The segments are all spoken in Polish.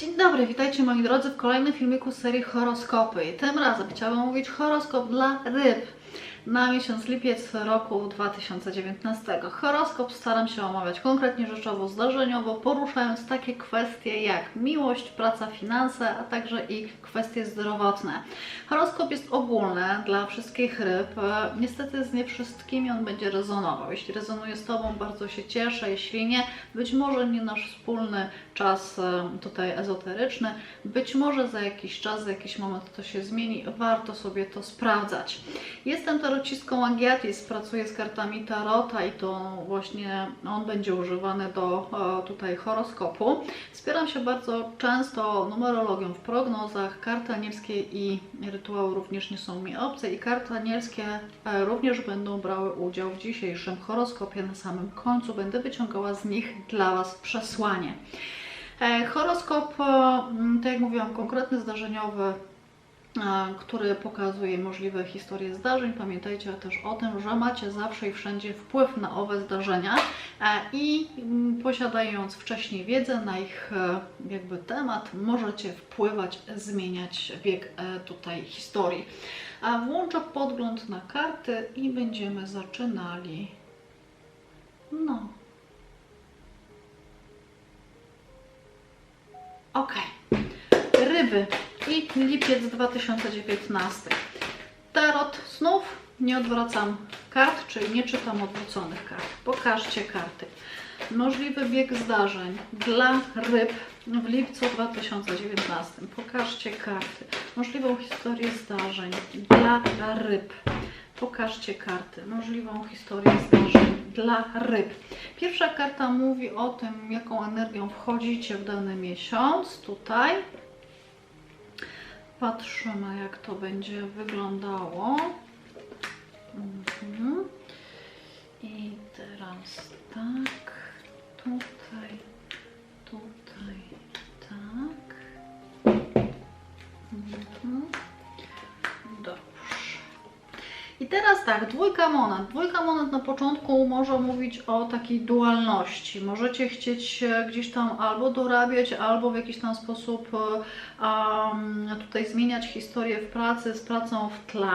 Dzień dobry, witajcie moi drodzy w kolejnym filmiku z serii horoskopy. I tym razem chciałabym mówić horoskop dla ryb na miesiąc lipiec roku 2019. Horoskop staram się omawiać konkretnie rzeczowo, zdarzeniowo, poruszając takie kwestie jak miłość, praca, finanse, a także i kwestie zdrowotne. Horoskop jest ogólny dla wszystkich ryb. Niestety z nie wszystkimi on będzie rezonował. Jeśli rezonuje z Tobą, bardzo się cieszę. Jeśli nie, być może nie nasz wspólny czas tutaj ezoteryczny. Być może za jakiś czas, za jakiś moment to się zmieni. Warto sobie to sprawdzać. Jestem tarocistką Agiatis, pracuję z kartami Tarota i to właśnie on będzie używany do e, tutaj horoskopu. Wspieram się bardzo często numerologią w prognozach. Karty anielskie i rytuały również nie są mi obce i karty anielskie e, również będą brały udział w dzisiejszym horoskopie. Na samym końcu będę wyciągała z nich dla Was przesłanie. E, Horoskop, tak jak mówiłam, konkretny, zdarzeniowy, który pokazuje możliwe historie zdarzeń. Pamiętajcie też o tym, że macie zawsze i wszędzie wpływ na owe zdarzenia i mm, posiadając wcześniej wiedzę na ich e, jakby temat, możecie wpływać, zmieniać bieg e, tutaj historii. A włączę podgląd na karty i będziemy zaczynali. No. Ok. Ryby i lipiec 2019. Tarot snów. Nie odwracam kart, czyli nie czytam odwróconych kart. Pokażcie karty. Możliwy bieg zdarzeń dla ryb w lipcu 2019. Pokażcie karty. Możliwą historię zdarzeń dla ryb. Pokażcie karty. Możliwą historię zdarzeń dla ryb. Pierwsza karta mówi o tym, jaką energią wchodzicie w dany miesiąc. Tutaj patrzymy, jak to będzie wyglądało. Mhm. I teraz tak, tutaj, tutaj, tak. Mhm. Teraz tak, dwójka monet. Dwójka monet na początku może mówić o takiej dualności. Możecie chcieć gdzieś tam albo dorabiać, albo w jakiś tam sposób um, tutaj zmieniać historię w pracy z pracą w tle.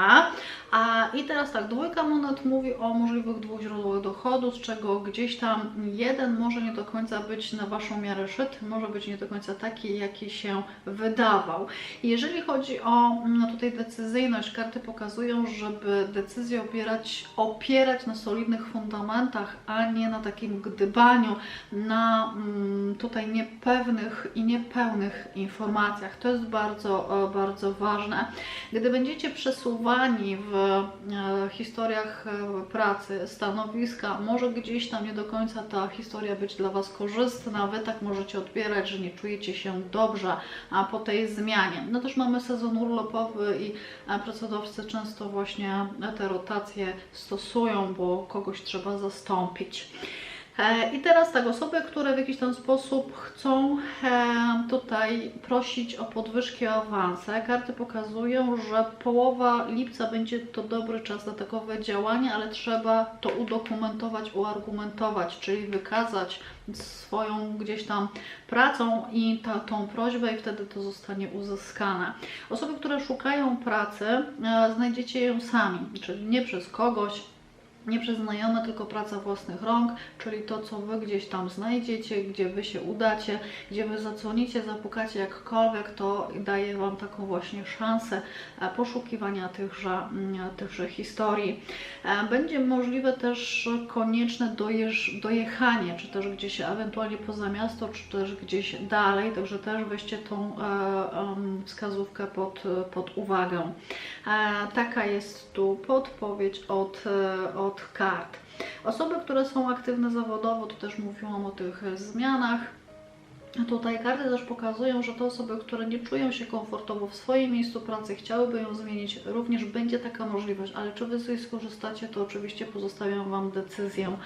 A i teraz tak, dwójka monet mówi o możliwych dwóch źródłach dochodu, z czego gdzieś tam jeden może nie do końca być na Waszą miarę szyt, może być nie do końca taki, jaki się wydawał. Jeżeli chodzi o no, tutaj decyzyjność, karty pokazują, żeby decyzję opierać, opierać na solidnych fundamentach, a nie na takim gdybaniu, na mm, tutaj niepewnych i niepełnych informacjach. To jest bardzo, e, bardzo ważne. Gdy będziecie przesuwani w e, historiach e, pracy, stanowiska, może gdzieś tam nie do końca ta historia być dla Was korzystna, Wy tak możecie odbierać, że nie czujecie się dobrze a po tej zmianie. No też mamy sezon urlopowy i pracodawcy często właśnie te rotacje stosują, bo kogoś trzeba zastąpić. E, I teraz tak, osoby, które w jakiś tam sposób chcą e, tutaj prosić o podwyżki, o awanse, karty pokazują, że połowa lipca będzie to dobry czas na takowe działania, ale trzeba to udokumentować, uargumentować, czyli wykazać swoją gdzieś tam pracą i ta, tą prośbę i wtedy to zostanie uzyskane. Osoby, które szukają pracy, e, znajdziecie ją sami, czyli nie przez kogoś, nie przez znajome, tylko praca własnych rąk, czyli to, co Wy gdzieś tam znajdziecie, gdzie Wy się udacie, gdzie Wy zadzwonicie, zapukacie jakkolwiek, to daje Wam taką właśnie szansę e, poszukiwania tychże, mm, tychże historii. E, Będzie możliwe też konieczne dojeżdż, dojechanie, czy też gdzieś ewentualnie poza miasto, czy też gdzieś dalej, także też weźcie tą e, wskazówkę pod, pod uwagę. Taka jest tu podpowiedź od, e, od kart. Osoby, które są aktywne zawodowo, to też mówiłam o tych zmianach. Tutaj karty też pokazują, że te osoby, które nie czują się komfortowo w swoim miejscu pracy, chciałyby ją zmienić, również będzie taka możliwość, ale czy Wy z niej skorzystacie, to oczywiście pozostawiam Wam decyzję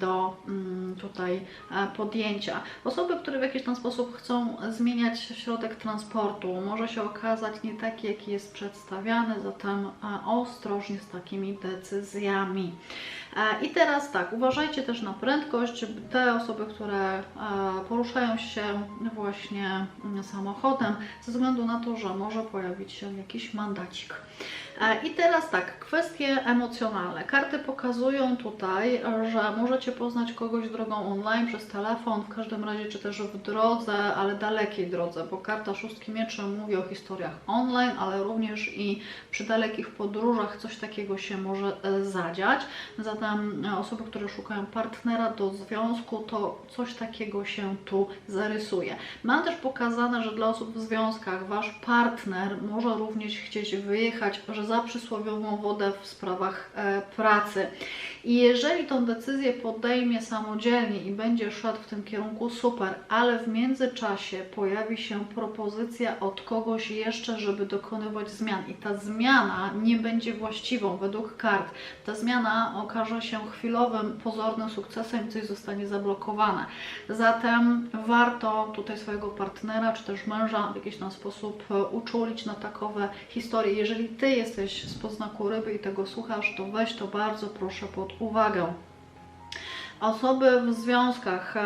do mm, tutaj e, podjęcia. Osoby, które w jakiś tam sposób chcą zmieniać środek transportu, może się okazać nie taki, jaki jest przedstawiany, zatem e, ostrożnie z takimi decyzjami. E, I teraz tak, uważajcie też na prędkość. Te osoby, które poruszają się właśnie samochodem, ze względu na to, że może pojawić się jakiś mandacik. E, I teraz tak, kwestie emocjonalne. Karty pokazują tutaj, że możecie poznać kogoś drogą online, przez telefon, w każdym razie, czy też w drodze, ale dalekiej drodze, bo karta szóstki mieczy mówi o historiach online, ale również i przy dalekich podróżach coś takiego się może e, zadziać. Zatem e, osoby, które szukają partnera do związku, to coś takiego się tu zarysuje. Mam też pokazane, że dla osób w związkach wasz partner może również chcieć wyjechać, że za przysłowiową wodę w sprawach e, pracy. I jeżeli tą decyzję podejmie samodzielnie i będzie szedł w tym kierunku, super, ale w międzyczasie pojawi się propozycja od kogoś jeszcze, żeby dokonywać zmian. I ta zmiana nie będzie właściwą według kart. Ta zmiana okaże się chwilowym, pozornym sukcesem coś zostanie zablokowane. Zatem warto tutaj swojego partnera czy też męża w jakiś tam sposób e, uczulić na takowe historie. Jeżeli Ty jesteś z poznaku ryby i tego słuchasz, to weź to bardzo proszę pod uwagę. Osoby w związkach e,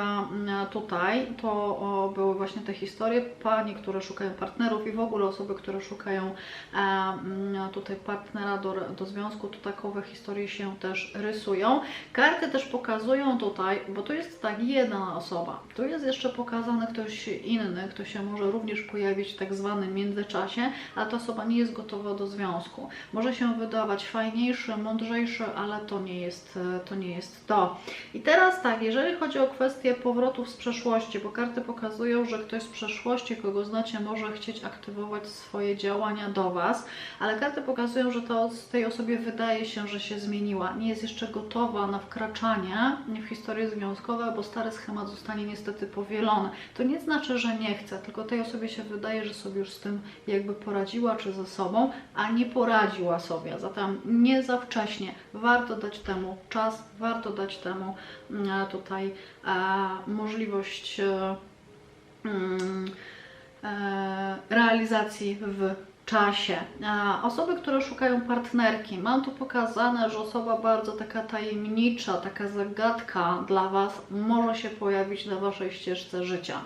tutaj to były właśnie te historie, panie, które szukają partnerów i w ogóle osoby, które szukają e, tutaj partnera do, do związku, to takowe historie się też rysują. Karty też pokazują tutaj, bo to jest tak jedna osoba, tu jest jeszcze pokazany ktoś inny, kto się może również pojawić w tak zwanym międzyczasie, ale ta osoba nie jest gotowa do związku. Może się wydawać fajniejszy, mądrzejszy, ale to nie jest e, to. Nie jest to. I teraz tak, jeżeli chodzi o kwestię powrotów z przeszłości, bo karty pokazują, że ktoś z przeszłości, kogo znacie, może chcieć aktywować swoje działania do Was, ale karty pokazują, że to tej osobie wydaje się, że się zmieniła. Nie jest jeszcze gotowa na wkraczanie w historie związkowe, bo stary schemat zostanie niestety powielony. To nie znaczy, że nie chce, tylko tej osobie się wydaje, że sobie już z tym jakby poradziła, czy ze sobą, a nie poradziła sobie. Zatem nie za wcześnie. Warto dać temu czas, warto dać temu tutaj e, możliwość e, mm, e, realizacji w czasie. Osoby, które szukają partnerki, mam tu pokazane, że osoba bardzo taka tajemnicza, taka zagadka dla Was może się pojawić na Waszej ścieżce życia.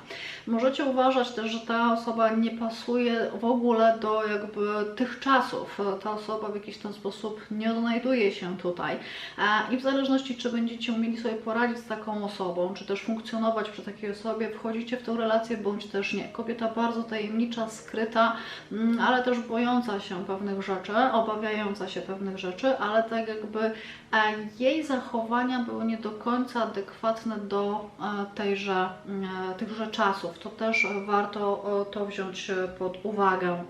Możecie uważać też, że ta osoba nie pasuje w ogóle do jakby tych czasów. Ta osoba w jakiś ten sposób nie odnajduje się tutaj. I w zależności, czy będziecie umieli sobie poradzić z taką osobą, czy też funkcjonować przy takiej osobie, wchodzicie w tę relację, bądź też nie. Kobieta bardzo tajemnicza, skryta, mm, ale też bojąca się pewnych rzeczy, obawiająca się pewnych rzeczy, ale tak jakby e, jej zachowania były nie do końca adekwatne do e, tejże, e, tychże czasów. To też warto to wziąć pod uwagę.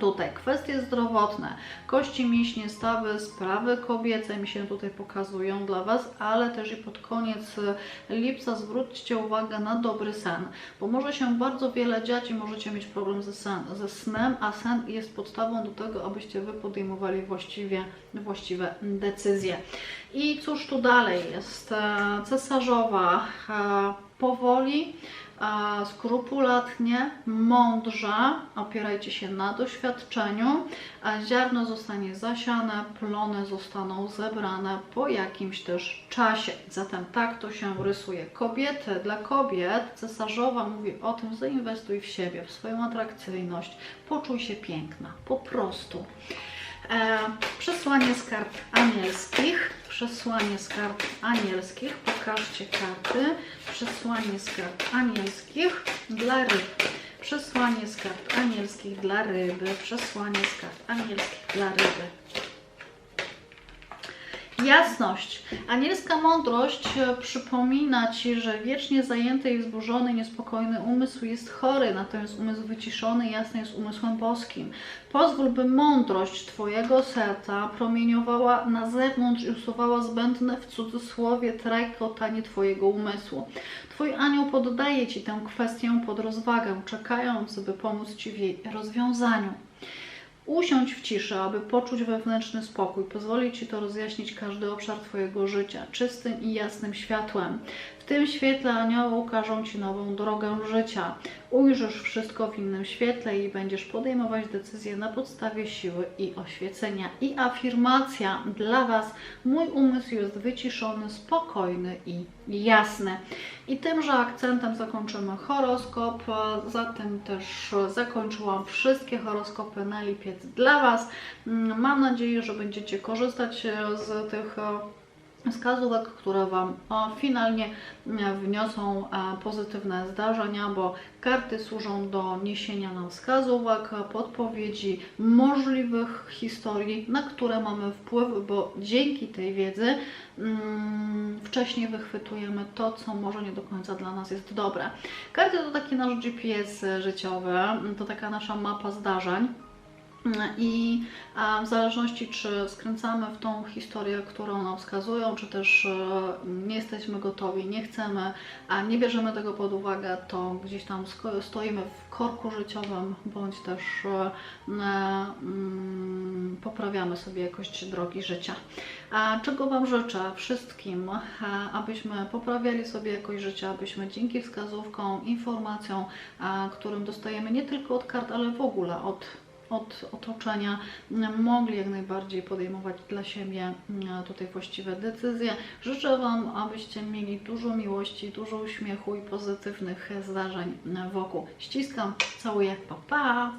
Tutaj kwestie zdrowotne, kości mięśnie, stawy, sprawy kobiece mi się tutaj pokazują dla Was, ale też i pod koniec lipca zwróćcie uwagę na dobry sen, bo może się bardzo wiele dziać i możecie mieć problem ze, sen, ze snem, a sen jest podstawą do tego, abyście Wy podejmowali właściwie, właściwe decyzje. I cóż tu dalej jest? Cesarzowa e, powoli, skrupulatnie, mądrze, opierajcie się na doświadczeniu, a ziarno zostanie zasiane, plony zostaną zebrane po jakimś też czasie. Zatem tak to się rysuje. Kobiety, dla kobiet cesarzowa mówi o tym, zainwestuj w siebie, w swoją atrakcyjność, poczuj się piękna, po prostu. E, przesłanie z kart anielskich. Przesłanie z kart anielskich. Pokażcie karty. Przesłanie z kart anielskich dla ryb. Przesłanie z kart anielskich dla ryby. Przesłanie z kart anielskich dla ryby. Jasność. Anielska mądrość e, przypomina Ci, że wiecznie zajęty i wzburzony, niespokojny umysł jest chory, natomiast umysł wyciszony, jasny jest umysłem boskim. Pozwól, by mądrość Twojego serca promieniowała na zewnątrz i usuwała zbędne w cudzysłowie trajkotanie Twojego umysłu. Twój anioł poddaje Ci tę kwestię pod rozwagę, czekając, by pomóc Ci w jej rozwiązaniu. Usiądź w ciszy, aby poczuć wewnętrzny spokój. Pozwoli Ci to rozjaśnić każdy obszar Twojego życia czystym i jasnym światłem. Tym świetle anioły ukażą Ci nową drogę życia. Ujrzysz wszystko w innym świetle i będziesz podejmować decyzje na podstawie siły i oświecenia. I afirmacja dla Was. Mój umysł jest wyciszony, spokojny i jasny. I tymże akcentem zakończymy horoskop. Zatem też zakończyłam wszystkie horoskopy na lipiec dla Was. Mm, Mam nadzieję, że będziecie korzystać e, z tych e, wskazówek, które Wam o, finalnie e, wniosą e, pozytywne zdarzenia, bo karty służą do niesienia nam wskazówek, podpowiedzi, możliwych historii, na które mamy wpływ, bo dzięki tej wiedzy mm, wcześniej wychwytujemy to, co może nie do końca dla nas jest dobre. Karty to taki nasz GPS życiowy, to taka nasza mapa zdarzeń. I w zależności, czy skręcamy w tą historię, którą nam wskazują, czy też e, nie jesteśmy gotowi, nie chcemy, a nie bierzemy tego pod uwagę, to gdzieś tam stoimy w korku życiowym, bądź też e, mm, poprawiamy sobie jakość drogi życia. A czego Wam życzę wszystkim, e, abyśmy poprawiali sobie jakość życia, abyśmy dzięki wskazówkom, informacjom, którym dostajemy nie tylko od kart, ale w ogóle od od otoczenia mogli jak najbardziej podejmować dla siebie mm, tutaj właściwe decyzje. Życzę Wam, abyście mieli dużo miłości, dużo uśmiechu i pozytywnych zdarzeń wokół. Ściskam, całuję, pa pa!